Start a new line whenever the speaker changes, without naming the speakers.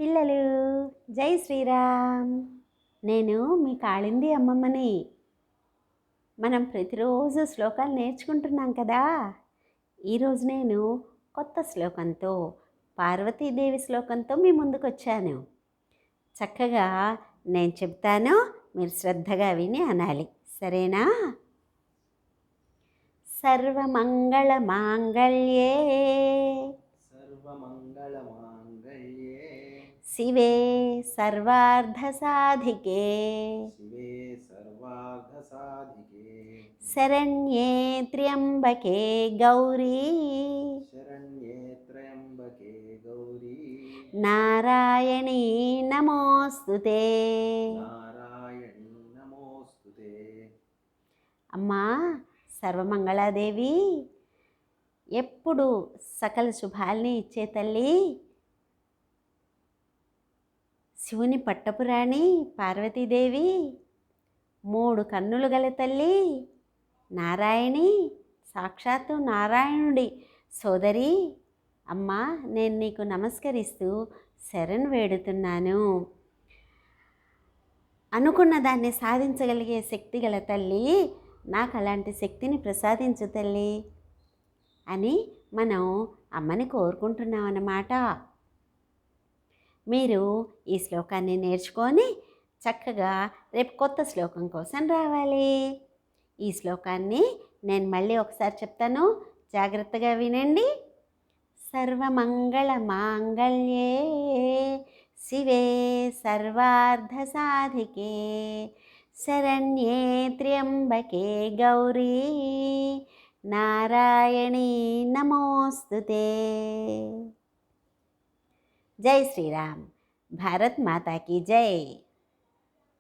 పిల్లలు జై శ్రీరామ్. నేను మీ కాళింది అమ్మమ్మని. మనం ప్రతిరోజు శ్లోకాలు నేర్చుకుంటున్నాం కదా. ఈరోజు నేను కొత్త శ్లోకంతో పార్వతీదేవి శ్లోకంతో మీ ముందుకు వచ్చాను చక్కగా నేను చెప్తాను మీరు శ్రద్ధగా విని అనాలి. సరేనా? సర్వమంగళ మాంగళ్యే.
సర్వమంగళ
శివే
సర్వార్ధసాధికే.
శరణ్యే త్ర్యంబకే గౌరీ. నారాయణీ
నమోస్తు
అమ్మా సర్వమంగళాదేవి ఎప్పుడు సకల శుభాల్ని ఇచ్చే తల్లి శివుని పట్టపురాణి పార్వతీదేవి మూడు కన్నులు గల తల్లి నారాయణి సాక్షాత్తు నారాయణుడి సోదరి. అమ్మా నేను నీకు నమస్కరిస్తూ శరణ్ వేడుతున్నాను. అనుకున్న దాన్ని సాధించగలిగే శక్తి గల తల్లి నాకు అలాంటి శక్తిని ప్రసాదించు తల్లి అని మనం అమ్మని కోరుకుంటున్నాం అన్నమాట మీరు ఈ శ్లోకాన్ని నేర్చుకొని చక్కగా రేపు కొత్త శ్లోకం కోసం రావాలి. ఈ శ్లోకాన్ని నేను మళ్ళీ ఒకసారి చెప్తాను. జాగ్రత్తగా వినండి. సర్వమంగళ మాంగళ్యే శివే సర్వార్థ సాధికే శరణ్యే త్ర్యంబకే గౌరీ నారాయణీ నమోస్తుతే. జై శ్రీరామ్ భారత్ మాతా కీ జై